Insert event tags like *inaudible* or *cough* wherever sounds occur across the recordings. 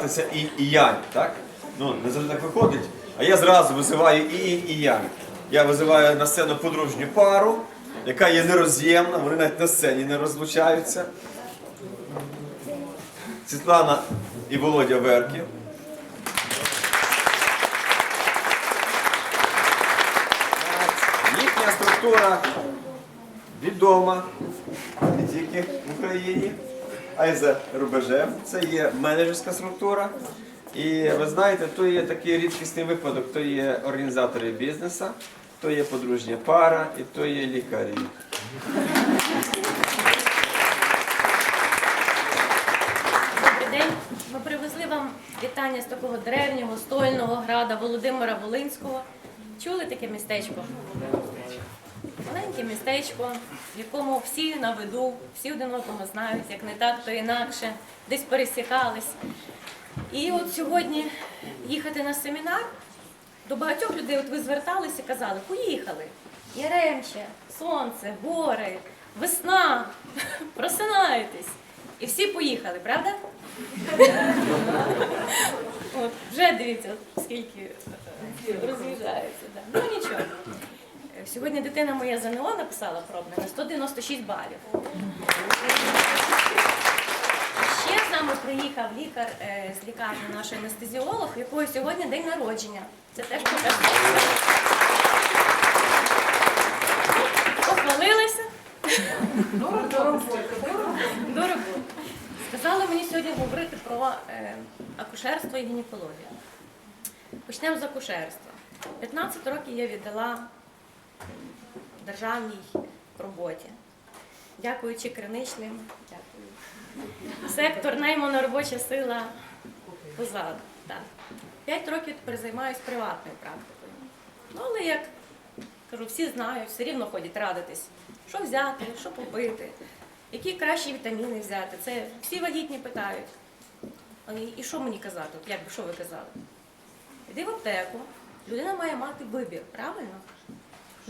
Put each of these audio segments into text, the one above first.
поєднатися і, і янь, так? Ну, не завжди так виходить. А я зразу визиваю і інь, і янь. Я визиваю на сцену подружню пару, яка є нероз'ємна, вони навіть на сцені не розлучаються. Світлана і Володя Верків. Їхня структура відома не тільки в Україні, а за рубежем. Це є менеджерська структура. І ви знаєте, то є такий рідкісний випадок, то є організатори бізнесу, то є подружня пара і то є лікарі. Добрий день. Ми привезли вам вітання з такого древнього стольного града Володимира Волинського. Чули таке містечко? Маленьке містечко, в якому всі на виду, всі один одного знають, як не так, то інакше, десь пересікались. І от сьогодні їхати на семінар до багатьох людей, от ви зверталися і казали, поїхали. Яремче, сонце, гори, весна, *laughs* просинайтесь. І всі поїхали, правда? От, вже дивіться, скільки е, роз'їжджається. Да. Ну нічого. Сьогодні дитина моя ЗНО написала пробне на 196 балів. Ще з нами приїхав лікар е, з лікарні наш анестезіолог, якої сьогодні день народження. Це теж показує. Похвалилася. До роботи. Сказали мені сьогодні говорити про е, акушерство і гінекологію. Почнемо з акушерства. 15 років я віддала державній роботі. Дякуючи криничним, дякую. Сектор наймана робоча сила позаду. П'ять років тепер займаюся приватною практикою. Ну, але як кажу, всі знають, все рівно ходять радитись, що взяти, що попити, які кращі вітаміни взяти. Це всі вагітні питають. І- І що мені казати? От як би що ви казали? Іди в аптеку, людина має мати вибір, правильно?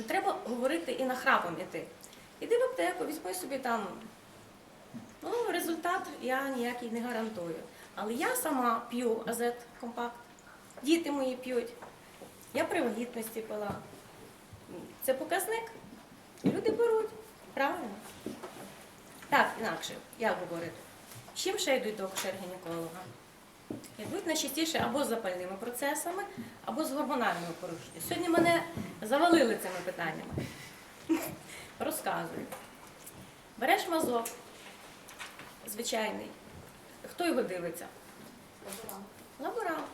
Не треба говорити і нахрапом іти. Іди в аптеку, візьми собі там. Ну, результат я ніякий не гарантую. Але я сама п'ю азет компакт, діти мої п'ють. Я при вагітності пила. Це показник. Люди беруть. Правильно? Так, інакше, як говорити. Чим ще йдуть до акушер-гінеколога? Йдуть найчастіше або з запальними процесами, або з гормональними порушеннями. Сьогодні мене завалили цими питаннями. Розказую. Береш мазок, звичайний. Хто його дивиться? Лаборант.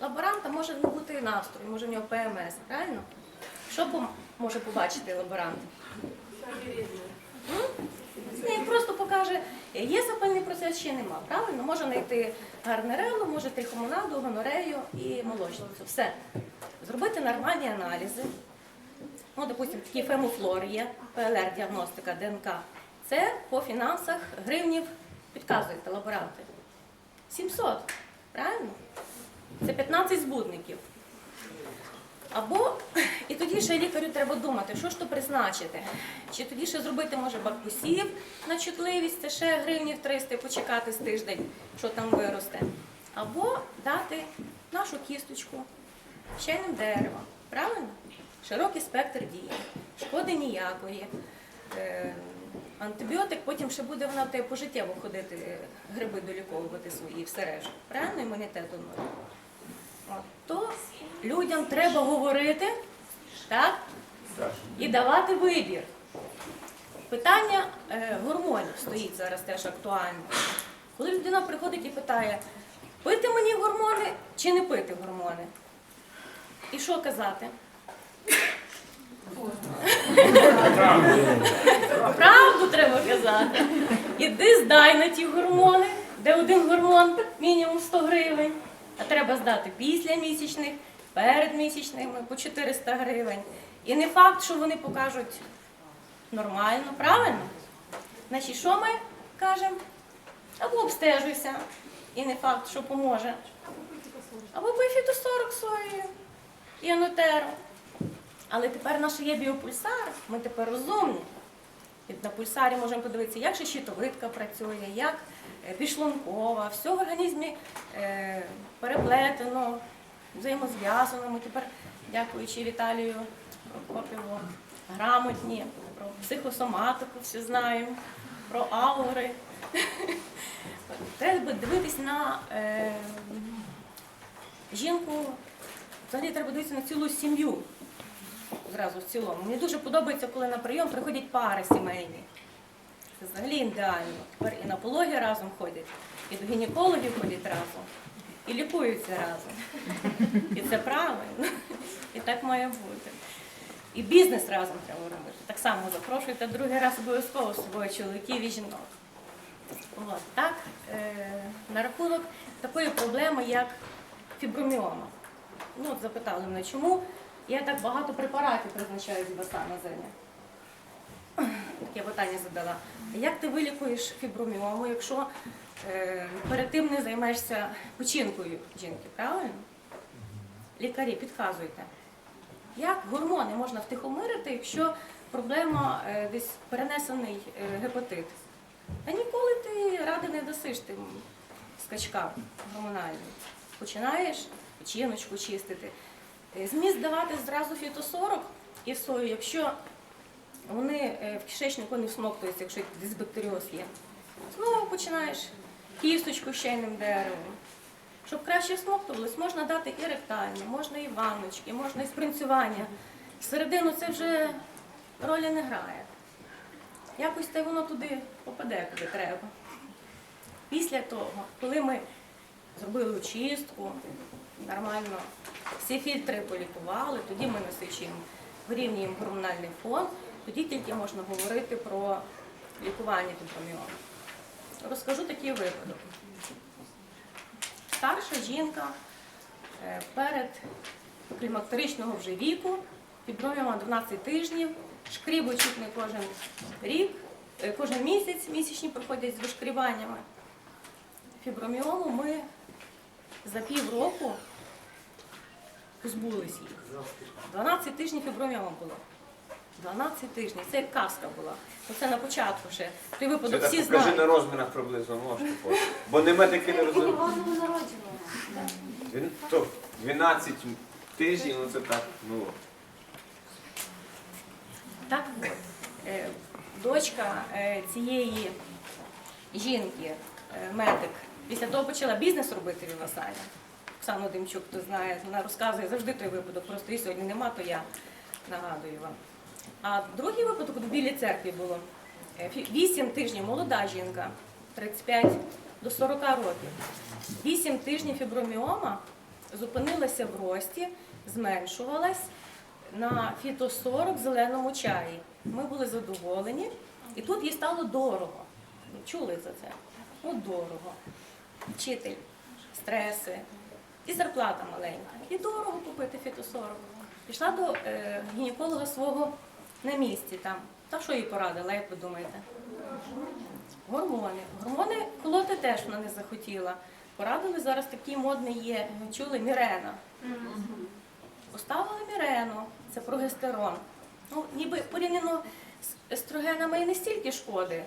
Лаборанта може бути настрій, може в нього ПМС, правильно? Що може побачити лаборант? М? Ні, просто покаже, є запальний процес чи нема. Правильно? Може знайти гарнерелу, може трихомонаду, гонорею і молочницю. Все. Зробити нормальні аналізи. Ну, допустимо, такий фемофлор є, ПЛР-діагностика, ДНК. Це по фінансах гривнів підказуєте лаборанти. 700, правильно? Це 15 збудників. Або і тоді ще лікарю треба думати, що ж то призначити. Чи тоді ще зробити, може, бакусів на чутливість, це ще гривнів 300 почекати з тиждень, що там виросте. Або дати нашу кісточку з чайним деревом. Правильно? Широкий спектр дії, шкоди ніякої. Е, антибіотик, потім ще буде вона в тебе пожиттєво ходити, гриби доліковувати свої все решта. Правильно, імунітету нуль. То людям треба говорити, так? І давати вибір. Питання е, гормонів стоїть зараз теж актуально. Коли людина приходить і питає, пити мені гормони чи не пити гормони? І що казати? Правду треба казати. Іди здай на ті гормони, де один гормон мінімум 100 гривень, а треба здати після місячних, перед місячними по 400 гривень. І не факт, що вони покажуть нормально, правильно? Значить, що ми кажемо? Або обстежуйся, і не факт, що поможе. Або пий фітосорок сою і анотеру. Але тепер наш є біопульсар, ми тепер розумні. На пульсарі можемо подивитися, як же щитовидка працює, як е, підшлункова, все в організмі е, переплетено, взаємозв'язано. Ми тепер, дякуючи Віталію Прокопіву, грамотні, про психосоматику все знаємо, про аури. Треба дивитись на е, жінку, взагалі треба дивитися на цілу сім'ю. Зразу в цілому. Мені дуже подобається, коли на прийом приходять пари сімейні. Це взагалі ідеально. Тепер і на пологи разом ходять, і до гінекологів ходять разом, і лікуються разом. І це правильно. І так має бути. І бізнес разом треба робити. Так само запрошуйте другий раз обов'язково з собою чоловіків і жінок. От, так, е, на рахунок такої проблеми, як фіброміома. Ну, от запитали мене, чому я так багато препаратів призначаю з басамазення. Таке питання задала. Як ти вилікуєш фіброміому, якщо е, перед тим не займаєшся печінкою жінки, правильно? Лікарі, підказуйте. Як гормони можна втихомирити, якщо проблема е, десь перенесений е, гепатит? Та ніколи ти ради не дасиш тим скачкам гормональним. Починаєш печіночку чистити. Е, Зміст давати зразу фітосорок і сою, якщо вони е, в кишечнику не всмоктуються, якщо дисбактеріоз є. Знову починаєш кісточку щейним деревом. Щоб краще всмоктувалось, можна дати і ректально, можна і ванночки, можна і спринцювання. Всередину це вже ролі не грає. Якось та воно туди попаде, куди треба. Після того, коли ми зробили очистку, нормально всі фільтри полікували, тоді ми насичуємо, вирівнюємо гормональний фон, тоді тільки можна говорити про лікування фіброміому. Розкажу такий випадок. Старша жінка е, перед клімактеричного вже віку, фіброміома 12 тижнів, шкрібу чуть не кожен рік, е, кожен місяць місячні проходять з вишкрібаннями. Фіброміому ми за півроку позбулись їх. 12 тижнів фіброміома було. 12 тижнів. Це як казка була. Оце на початку ще. Той випадок так всі покажи знають. на розмірах приблизно можете. потім. Бо не медики не розуміють. Він- То 12 тижнів, ну це так, ну. Так от, е, дочка е, цієї жінки, е, медик, після того почала бізнес робити в Івасані. Оксану Демчук, хто знає, вона розказує завжди той випадок, просто її сьогодні нема, то я нагадую вам. А другий випадок в Білій церкві було. Е, Вісім тижнів молода жінка, 35 до 40 років. Вісім тижнів фіброміома зупинилася в рості, зменшувалась на фітосорок зеленому чаї. Ми були задоволені, і тут їй стало дорого. Чули за це? Ну, дорого. Вчитель, стреси, і зарплата маленька. І дорого купити фітосорок. Пішла до е, гінеколога свого на місці там. Та що їй порадила, як ви думаєте? Гормони. Гормони колоти теж вона не захотіла. Порадили зараз такий модний є, чули Мірена. Поставили мірену, це прогестерон. Ну, ніби порівняно з естрогенами і не стільки шкоди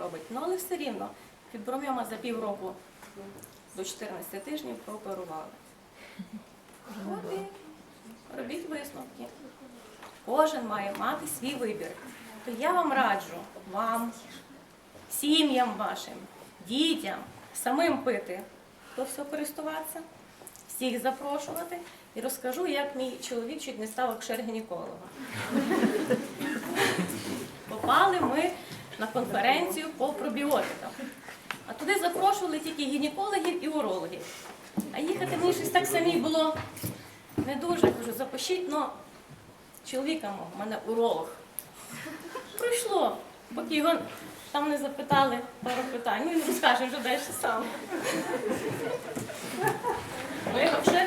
робить, ну але все рівно. Фіброміома за півроку до 14 тижнів прооперували. Робіть висновки. Кожен має мати свій вибір. То я вам раджу вам, сім'ям вашим, дітям, самим пити, то все користуватися, всіх запрошувати і розкажу, як мій чоловік чуть не став акшер-гінекологом. Попали ми на конференцію по пробіотикам. А туди запрошували тільки гінекологів і урологів. А їхати мені щось так самі було не дуже. Кажу, запишіть, ну чоловіка мого, в мене уролог. Пройшло, поки його там не запитали пару питань. Ну, він розкаже вже далі сам. Ви вже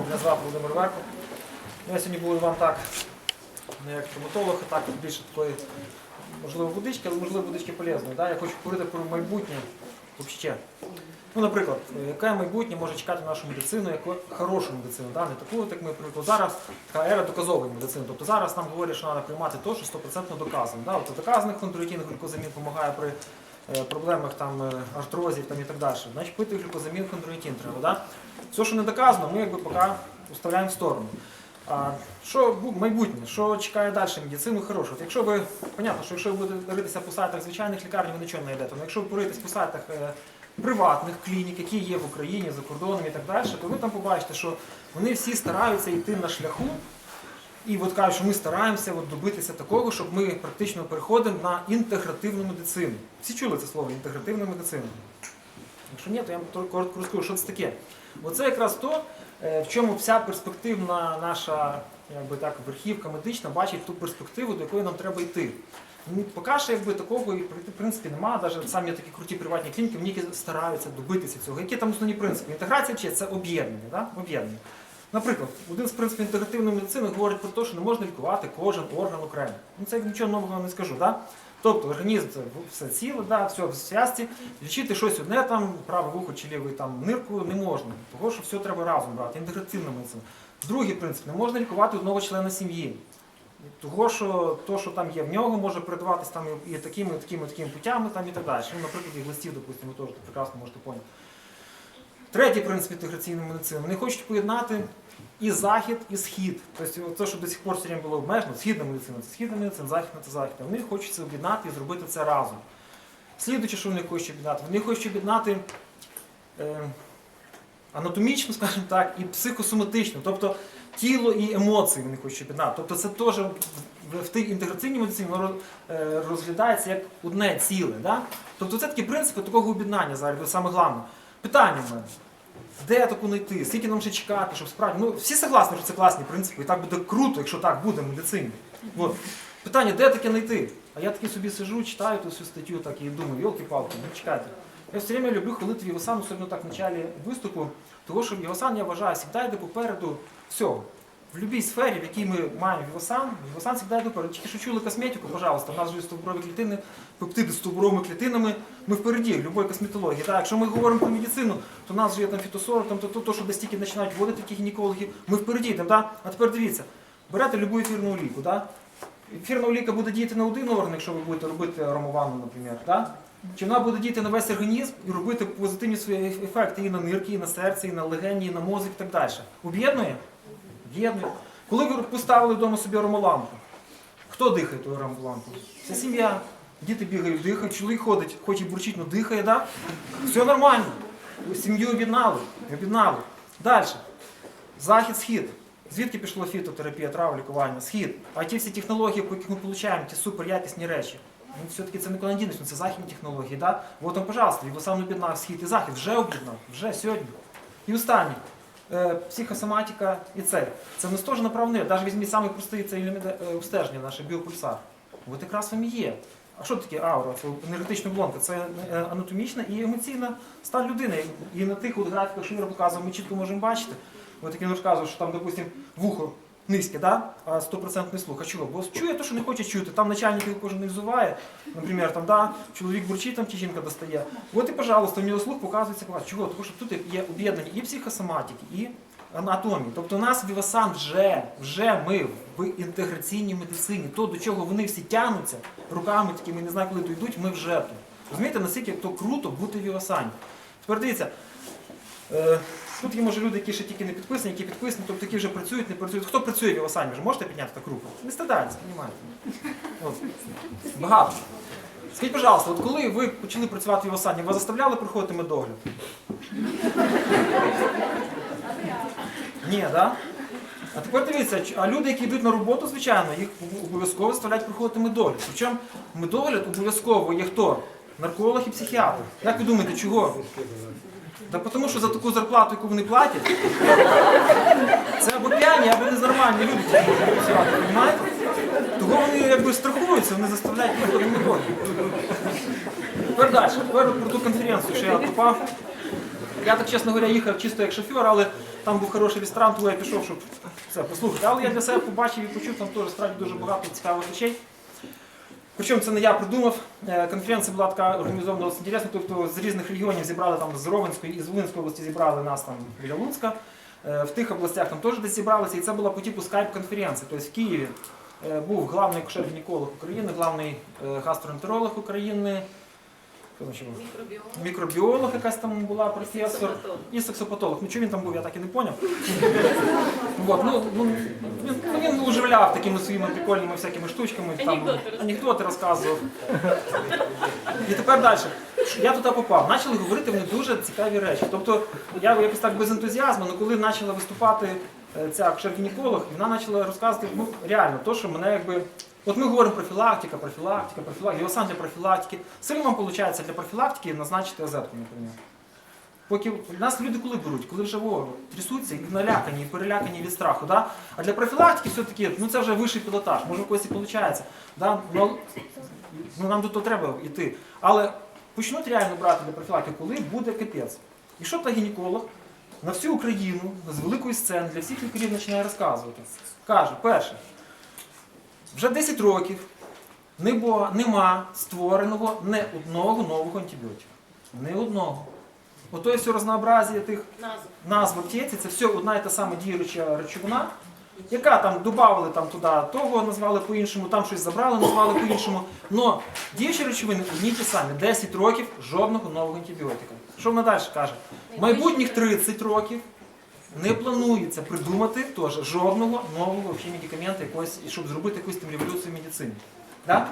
Мене звати Володимир Варко. Ну, Я сьогодні буду вам так, не як стоматолог, а так більше такої, можливо, водички, але можливо водички полезної. Да? Я хочу говорити про майбутнє Взагалі. Ну, наприклад, е, яке майбутнє може чекати нашу медицину, яку хорошу медицину, да? не таку, як ми привикли. Зараз така ера доказової медицини. Тобто зараз нам говорять, що треба приймати те, що 100% доказано. Да? От доказаних хондротин глюкозамін допомагає при е, проблемах там, е, артрозів там, і так далі. Значить, пити глюкозамін, хондротин треба. Да? Все, що не доказано, ми якби поки уставляємо в сторону. А що майбутнє, що чекає далі медицину хорошу? От якщо ви, понятно, що якщо ви будете ритися по сайтах звичайних лікарень, ви нічого не знайдете. Але якщо ви поритесь по сайтах е, приватних клінік, які є в Україні, за кордоном і так далі, то ви там побачите, що вони всі стараються йти на шляху. І от кажуть, що ми стараємося от добитися такого, щоб ми практично переходимо на інтегративну медицину. Всі чули це слово інтегративна медицина. Якщо ні, то я вам коротко розкажу, що це таке. Оце якраз то, в чому вся перспективна наша якби так, верхівка медична бачить ту перспективу, до якої нам треба йти. Ну, Поки що якби такого в принципі немає. Навіть самі такі круті приватні клініки, вони стараються добитися цього. Які там основні принципи? Інтеграція чи це об'єднання. Да? об'єднання. Наприклад, один з принципів інтегративної медицини говорить про те, що не можна лікувати кожен орган окремо. Ну це нічого нового не скажу. Да? Тобто організм це все ціле, да, все в зв'язці. Лічити щось одне там, праве вухо чи лівий там нирку не можна, тому що все треба разом брати. Інтегративна медицина. Другий принцип не можна лікувати одного члена сім'ї. Того, що то, що там є в нього, може передаватись там і такими, і такими, і такими путями там і так далі. Ну, наприклад, і глистів, допустимо, ви теж прекрасно можете поняти. Третій принцип інтеграційної медицини. Вони хочуть поєднати і захід, і схід. Тобто те, що до сих пор время було обмежено, східна медицина це східна медицина, західна це західна. Вони хочуть це об'єднати і зробити це разом. Слідуючи, що вони хочуть об'єднати? Вони хочуть об'єднати е, анатомічно, скажімо так, і психосоматично, тобто тіло і емоції вони хочуть об'єднати. Тобто це теж в, в тій інтеграційній медицині воно е, розглядається як одне ціле. Да? Тобто це такі принципи такого об'єднання зараз, саме головне. Питання в мене. Де таку знайти? Скільки нам ще чекати, щоб справді. Ну, всі согласні, що це класні принципи, і так буде круто, якщо так буде в медицині. От. Питання, де таке знайти? А я таки собі сижу, читаю ту всю статтю так і думаю, йолки-палки, ну чекайте. Я все время люблю хвалити Вівасан, особливо так в началі виступу, того, що Вівасан, я вважаю, завжди йде попереду всього. В будь-якій сфері, в якій ми маємо Вівасан, Вівасан завжди йде попереду. Тільки що чули косметику, пожалуйста, у нас вже стовбурові клітини, пептиди з стовбуровими клітинами, ми впереді будь-якій косметології. Так, якщо ми говоримо про медицину, то у нас вже є там фітосорок, там то, то, то, що десь тільки починають вводити такі гінекологи, ми впереді йдемо, да? А тепер дивіться, берете любу ефірну олійку, да? Ефірна олійка буде діяти на один орган, якщо ви будете робити аромовану, наприклад. Да? Чи вона буде діяти на весь організм і робити позитивні свої ефекти і на нирки, і на серце, і на легені, і на мозок, і так далі. Об'єднує? Об'єднує. Коли ви поставили вдома собі аромалампу, хто дихає ту аромалампу? Вся сім'я. Діти бігають, дихають, чоловік ходить, хоч і бурчить, але дихає, да? Все нормально. Сім'ю об'єднали, об'єднали. Далі. Захід-схід. Звідки пішла фітотерапія, трава, лікування? Схід. А ті всі технології, по яких ми отримуємо, ті суперякісні речі. Ну, все-таки це не дінеш, ну, це західні технології. Да? От вам, пожалуйста, його сам об'єднав схід і захід, вже об'єднав, вже сьогодні. І останнє. Е, психосоматика і це. Це не теж направне. Навіть візьміть самий простий це е, обстеження, наше біопульсар. От якраз вам і є. А що таке аура? Це енергетична блонка. Це е, анатомічна і емоційна стан людини. І на тих от графіках, що я показував, ми чітко можемо бачити. От як він розказував, що там, допустимо, вухо низьке, да? а 100% слух. А чого? Бо чує те, що не хоче чути. Там начальник його кожен не взуває. Наприклад, там, да, чоловік бурчить, там чи жінка достає. От і, пожалуйста, в нього слух показується клас. Чого? Тому що тут є об'єднання і психосоматики, і анатомії. Тобто у нас Вівасан вже, вже ми в інтеграційній медицині. То, до чого вони всі тягнуться руками такими, не знаю, коли дійдуть, ми вже тут. Розумієте, наскільки то круто бути в Вівасані. Тепер дивіться. Тут є може люди, які ще тільки не підписані, які підписані, тобто які вже працюють, не працюють. Хто працює в Вівасані? Вже можете підняти так руку? Не страдайте, розумієте. Багато. Скажіть, пожалуйста, от коли ви почали працювати в Вівасані, вас заставляли приходити медогляд? Ні, так? Да? А тепер дивіться, а люди, які йдуть на роботу, звичайно, їх обов'язково заставляють приходити медогляд. Причому медогляд обов'язково є хто? Нарколог і психіатр. Як ви думаєте, чого? Та тому що за таку зарплату, яку вони платять, це або п'яні, або ненормальні люди, які можуть працювати, розумієте? Того вони якби страхуються, вони заставляють приходити медогляд. Тепер далі, тепер про ту конференцію, що я попав. Я так, чесно говоря, їхав чисто як шофер, але там був хороший ресторан, тому я пішов, щоб це послухати. Але я для себе побачив і почув, там теж справді дуже багато цікавих речей. Причому це не я придумав. Е, Конференція була така організована досить інтересно. Тобто з різних регіонів зібрали там з Ровенської і з Волинської області зібрали нас там біля Луцька. Е, В тих областях там теж десь зібралися, і це була по типу скайп-конференції. Тобто в Києві е, був главний акушер-гінеколог України, главний гастроентеролог України, хто там ще був? мікробіолог якась там була професор. І сексопатолог. Ну чого він там був, я так і не поняв. Вот, ну, ну, він, ну, він уживляв такими своїми прикольними всякими штучками. Там, Анекдоти анекдоти розказував. І тепер далі. Я туди попав. Почали говорити вони дуже цікаві речі. Тобто я якось так без ентузіазму, але коли почала виступати е, ця акушер-гінеколог, вона почала розказувати ну, реально то, що мене якби. От ми говоримо профілактика, профілактика, профілактика. І сам для профілактики. Сильно вам виходить для профілактики назначити озетку, наприклад. Поки нас люди коли беруть, коли вже о, трясуться і налякані, і перелякані від страху. Да? А для профілактики все-таки ну це вже вищий пілотаж, може у когось і виходить. Да? Ну, ну, нам до того треба йти. Але почнуть реально брати для профілактики, коли буде капець. І що та гінеколог на всю Україну з великої сцени для всіх лікарів починає розказувати. Каже, перше, вже 10 років не було, нема створеного не одного нового антибіотика. Не одного. Ото все разнообразие тих назв аптеці, це все одна і та сама діюча речовина, яка там додавали там туди того, назвали по-іншому, там щось забрали, назвали по-іншому. Но діючі речовини одні ті самі. 10 років жодного нового антибіотика. Що вона далі каже? Майбутніх 30 років не планується придумати теж жодного нового вообще медикамента, якогось, щоб зробити якусь там революцію в медицині. Да?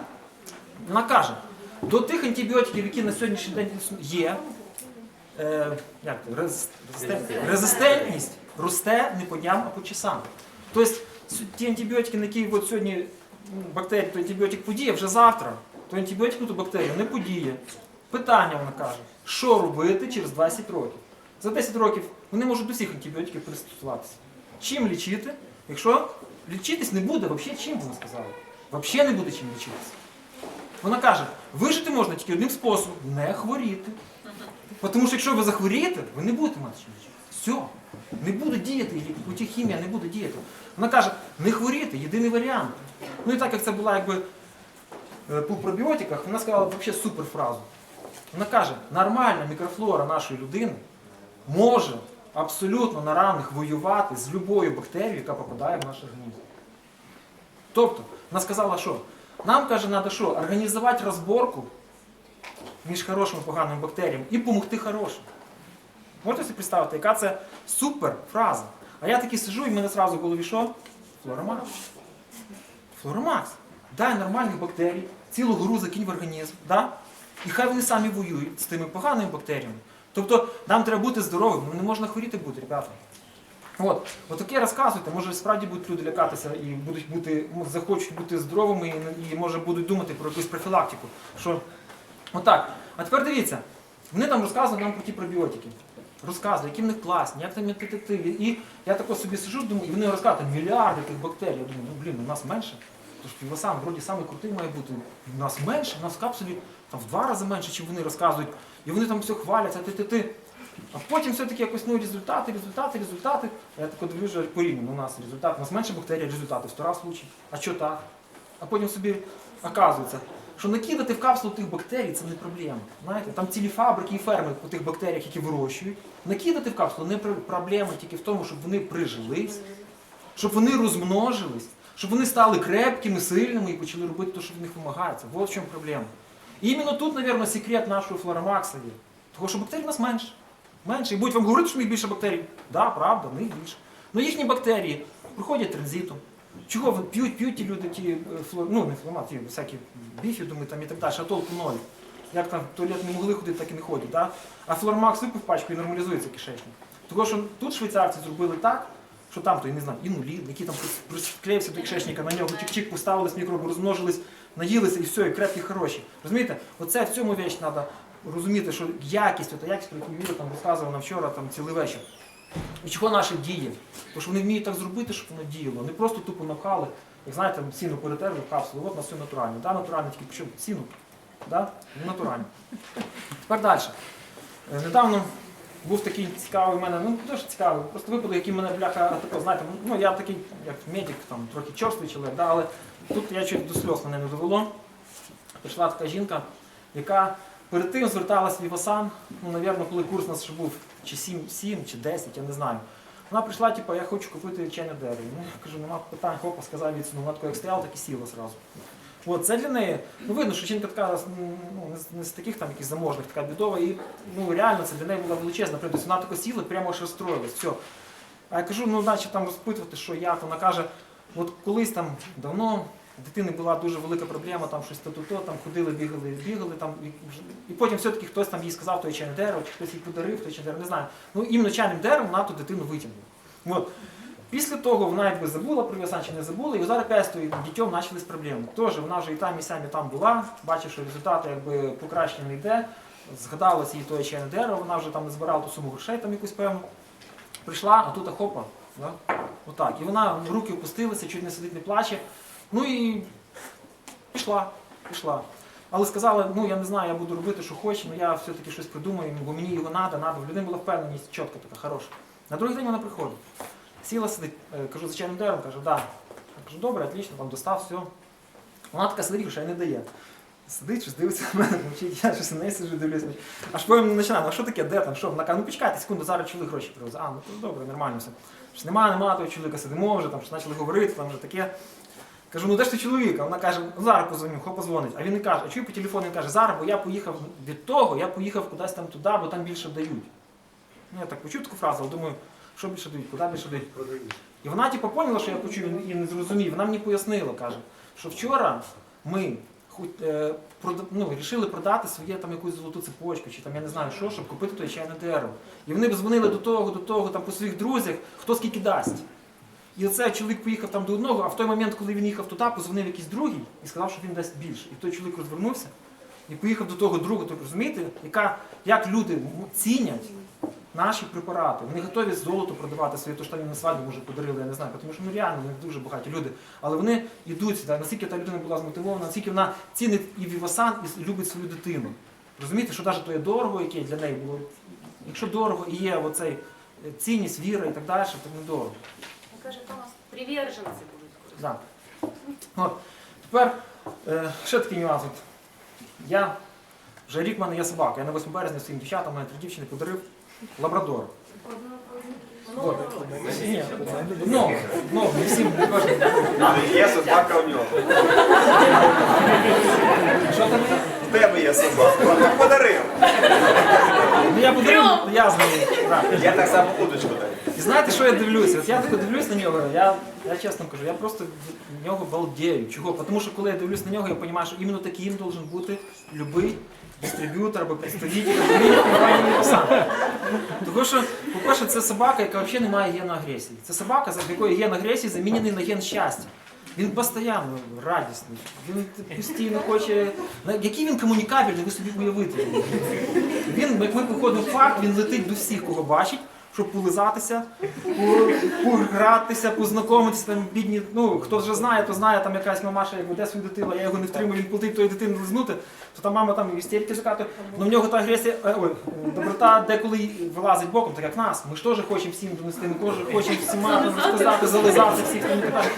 Вона каже, до тих антибіотиків, які на сьогоднішній день є, е, як це, рез- резистент- резистентність росте не по дням, а по часам. Тобто ті антибіотики, на які от сьогодні ну, бактерії, то антибіотик подіє, вже завтра, то антибіотик на ту бактерію не подіє. Питання вона каже, що робити через 20 років? За 10 років вони можуть до всіх антибіотиків пристосуватися. Чим лічити? Якщо лічитись не буде, взагалі чим вона сказала? Взагалі не буде чим лічитися. Вона каже, вижити можна тільки одним способом не хворіти. Тому що якщо ви захворієте, ви не будете мати чим лічити. Все. Не буде діяти, хімія не буде діяти. Вона каже, не хворіти, єдиний варіант. Ну і так як це була якби е, по пробіотиках, вона сказала взагалі супер. Вона каже, нормальна мікрофлора нашої людини може абсолютно на равних воювати з любою бактерією, яка попадає в наш організм. Тобто, вона сказала, що нам каже, треба що, організувати розборку між хорошими і поганими бактеріями і допомогти хорошим. Можете собі представити, яка це супер фраза. А я такий сижу і в мене зразу в голові що? Флоромакс. Флоромакс. Дай нормальних бактерій, цілу гору закинь в організм. Да? І хай вони самі воюють з тими поганими бактеріями. Тобто нам треба бути здоровим, ну не можна хворіти бути, ребята. От, от таке розказуйте, може справді будуть люди лякатися і будуть бути, захочуть бути здоровими і, і може будуть думати про якусь профілактику. Що отак. А тепер дивіться, вони там розказують нам про ті пробіотики. Розказують, які в них класні, як там ТТТ. І я тако собі сижу, думаю, і вони розказують мільярди тих бактерій. Я думаю, ну блін, у нас менше. Тож півосам вроді самий крутий має бути. У нас менше, у нас в капсулі там в два рази менше, чим вони розказують. І вони там все хваляться, ти-ти-ти. А потім все-таки якось ну, результати, результати, результати. Я тако дивлюся порівняно, у нас результат, у нас менше бактерій, результати в 100 разів лучше. А що так? А потім собі оказується, що накидати в капсулу тих бактерій це не проблема. Знаєте, там цілі фабрики і ферми по тих бактеріях, які вирощують. Накидати в капсулу не проблема тільки в тому, щоб вони прижились, щоб вони розмножились, щоб вони стали крепкими, сильними і почали робити те, що від них вимагається. От в чому проблема. І іменно тут, мабуть, секрет нашого флоромакса є. Тому що бактерій у нас менше. Менше. І будуть вам говорити, що них більше бактерій. Так, да, правда, в більше. Ну їхні бактерії проходять транзитом. Чого п'ють, п'ють ті люди, ті е, ну не флома, ті всякі біфідуми там і так далі, а толку ноль. Як там в туалет не могли ходити, так і не ходять. Да? А флормакс випив пачку і нормалізується кишечник. Тому що тут швейцарці зробили так, що там, то я не знаю, інулін, який там приклеївся до кишечника, на нього чик-чик поставились, мікроби розмножились, наїлися і все, і крепкі хороші. Розумієте? Оце в цьому віч треба розуміти, що якість, ота якість, про яку Юра там розказував нам вчора там цілий вечір. І чого наше діє? Тому що вони вміють так зробити, щоб воно діяло. Не просто тупо напхали, як знаєте, сіно перетерли в капсулу, от у нас все натуральне. Да, натуральне, тільки що сіно, да? не натуральне. Тепер далі. Е, Недавно був такий цікавий в мене, ну дуже цікавий, просто випадок, який мене бляха, знаєте, ну я такий, як медик, там, трохи чорствий чоловік, да, але тут я чуть до сльоз мене не довело. прийшла така жінка, яка перед тим зверталась в Вівасан, ну, навірно, коли курс у нас ще був чи 7, 7 чи 10, я не знаю. Вона прийшла, типу, я хочу купити чайне дерево. Ну, я кажу, нема питань, хопа, сказав від вона тако, як стояла, так і сіла зразу. От, це для неї, ну видно, що жінка така ну, не, з- таких там якихось заможних, така бідова, і ну, реально це для неї була величезна прийде. Вона тако сіла, прямо аж розстроїлась. Все. А я кажу, ну значить там розпитувати, що як. Вона каже, от колись там давно в дитини була дуже велика проблема, там щось то-то, там ходили, бігали, бігали, там, і, потім все-таки хтось там їй сказав, то чайне дерево, чи хтось їй подарив, то чайне дерево, не знаю. Ну іменно чайним деревом вона ту дитину витягнула. От. Після того вона якби забула про Віасан чи не забула, і зараз з дітьом почались проблеми. Тож вона вже і там, і сам, і там була, бачив, що результати якби покращення не йде. Згадалося їй тоє чайне дерево, вона вже там збирала ту суму грошей там якусь певну. Прийшла, а тут хопа. Да? Отак. І вона руки опустилися, чуть не сидить, не плаче. Ну і пішла, пішла. Але сказала, ну я не знаю, я буду робити, що хочу, але я все-таки щось придумаю, бо мені його треба, треба. В людини була впевненість чітка така, хороша. На другий день вона приходить. Сіла сидить, е, кажу, за чайним деревом, каже, да. Я кажу, добре, отлично, там достав, все. Вона така сидить, що не дає. Сидить, щось дивиться на мене, мовчить, я щось на неї сиджу, дивлюся. Аж потім починаю, ну що таке, де там, що? Вона каже, ну почекайте секунду, зараз чоловік гроші привезе. А, ну то добре, нормально все. Щось нема, нема того чоловіка, сидимо вже, там щось почали говорити, там вже таке. Кажу, ну де ж ти чоловік? А вона каже, «Ну, зараз позвоню, хо позвонить. А він не каже, а чую по телефону, він каже, зараз, бо я поїхав від того, я поїхав кудись там туди, бо там більше дають. Ну, я так почув таку фразу, але думаю, що більше дають, куди більше дають. І вона типу, поняла, що я почув і не зрозумів. Вона мені пояснила, каже, що вчора ми ну, вирішили продати своє там якусь золоту цепочку, чи там я не знаю що, щоб купити той чайне дерево. І вони б дзвонили до того, до того, там по своїх друзях, хто скільки дасть. І оце чоловік поїхав там до одного, а в той момент, коли він їхав туди, позвонив якийсь другий і сказав, що він дасть більше. І той чоловік розвернувся і поїхав до того другого, тобто розумієте, яка, як люди цінять наші препарати. Вони готові золото продавати своє, то що там їм на свадьбу може подарили, я не знаю, тому що ну реально вони дуже багаті люди. Але вони йдуть сюди, наскільки та людина була змотивована, наскільки вона цінить і Вівасан, і любить свою дитину. Розумієте, що навіть то є дорого, яке для неї було. Якщо дорого і є оцей е, цінність, віра і так далі, то не дорого. Каже, Томас, приверженці будуть. Да. От. Тепер е, ще такий нюанс. От. Я вже рік в мене є собака. Я на 8 березня своїм дівчатам, мене три дівчини подарив лабрадор. От. Ні, ну, ну, не всім не кожен. Але є собака у нього. Що там є? В тебе є собака. Подарив. Ну я подарив, я з нею. Да. Я так само удочку даю. І знаєте, що я дивлюся? От я тако дивлюсь на нього, я, я чесно кажу, я просто нього балдею. Чого? Тому що коли я дивлюсь на нього, я розумію, що іменно таким должен бути любий дистриб'ютор або Nissan. Тому що, по-перше, це собака, яка взагалі не має гену агресії. Це собака, за якої ген агресії замінений на ген щастя. Він постійно радісний, він постійно хоче. Який він комунікабельний, ви собі уявити. Він, як ми походимо в парк, він летить до всіх, кого бачить, щоб полизатися, погратися, познайомитися, там бідні, ну хто вже знає, то знає, там якась мамаша, як веде свою дитину, я його не втримую, він полетить тої дитини лизнути, то там мама там істерики закатує. Ну в нього та агресія, е, ой, доброта деколи вилазить боком, так як нас. Ми ж теж хочемо всім донести, ми теж хочемо всіма там розказати, зализати всіх там і так далі.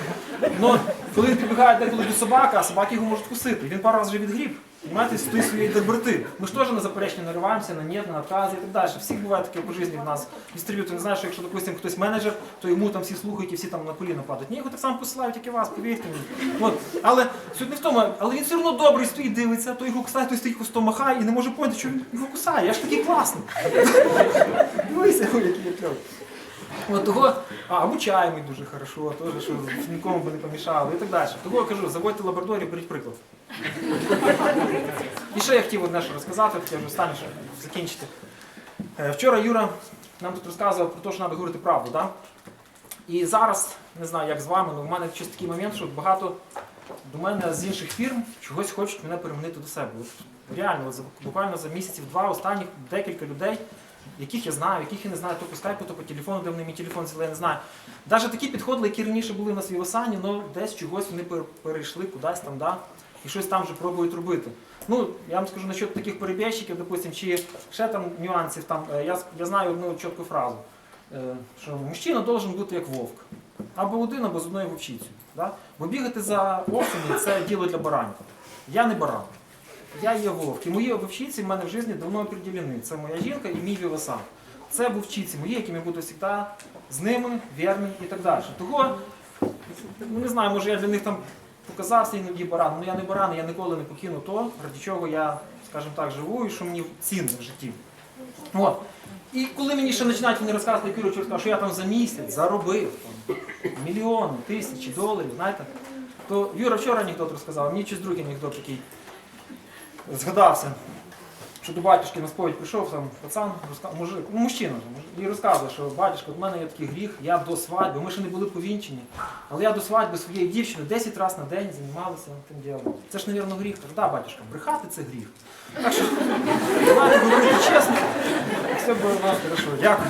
Ну, коли він підбігає деколи до собаки, а собаки його можуть кусити. Він пару разів вже відгріб. Понимаєте, з тої своєї доброти. Ми ж теж на заперечення нариваємося, на ні, на откази і так далі. Всіх буває таке по житті в нас. Дистриб'ютор не знає, що якщо, допустим, хтось менеджер, то йому там всі слухають і всі там на коліна падають. Ні, його так само посилають, як і вас, повірте мені. От. Але суть не в тому, але він все одно добрий стоїть, дивиться, то його кусає, той стоїть хвостом махає і не може поняти, що він його кусає. Я ж такий класний. Дивися, який я кльовий. От того, а обучаємо дуже хорошо, теж, що нікому би не помішало і так далі. Того я кажу, заводьте лабораторію, беріть приклад. І ще я хотів одне що розказати, таке вже останнє, щоб закінчити. Е, Вчора Юра нам тут розказував про те, що треба говорити правду. Да? І зараз, не знаю, як з вами, але в мене щось такий момент, що багато до мене з інших фірм чогось хочуть мене переманити до себе. От, реально, от буквально за місяців два останніх декілька людей, яких я знаю, яких я не знаю, то по скайпу, то по телефону, де вони мій телефон взяли, я не знаю. Навіть такі підходили, які раніше були на Свівосані, але десь чогось вони перейшли кудись там, да, і щось там вже пробують робити. Ну, я вам скажу насчет таких перебіжчиків, допустим, чи ще там нюансів, там, е, я, я знаю одну чітку фразу, е, що мужчина должен бути як вовк. Або один, або з одною вовчицею. Да? Бо бігати за овцями це діло для баранів. Я не баран. Я є вовк. Мої вовчиці в мене в житті давно определені. Це моя жінка і мій вівасан. Це вовчиці мої, якими буду завжди з ними, вірним і так далі. Того, ну не знаю, може я для них там показався іноді баран, але я не баран, я ніколи не покину то, ради чого я, скажімо так, живу і що мені цінне в житті. От. І коли мені ще починають вони розказувати, чорта, що я там за місяць заробив там, мільйони, тисячі доларів, знаєте, то Юра вчора анекдот розказав, мені щось другий анекдот такий згадався. Що до батюшки на сповідь прийшов там пацан, мужик, ну, мужчина і розказує, що батюшка, от мене є такий гріх, я до свадьби, ми ще не були повінчені, але я до свадьби своєї дівчини 10 разів на день займалася тим ділом. Це ж, мабуть, гріх. Кажу, да, батюшка, брехати це гріх. Так що давайте говорити чесно. Все буде у нас хорошо. Дякую.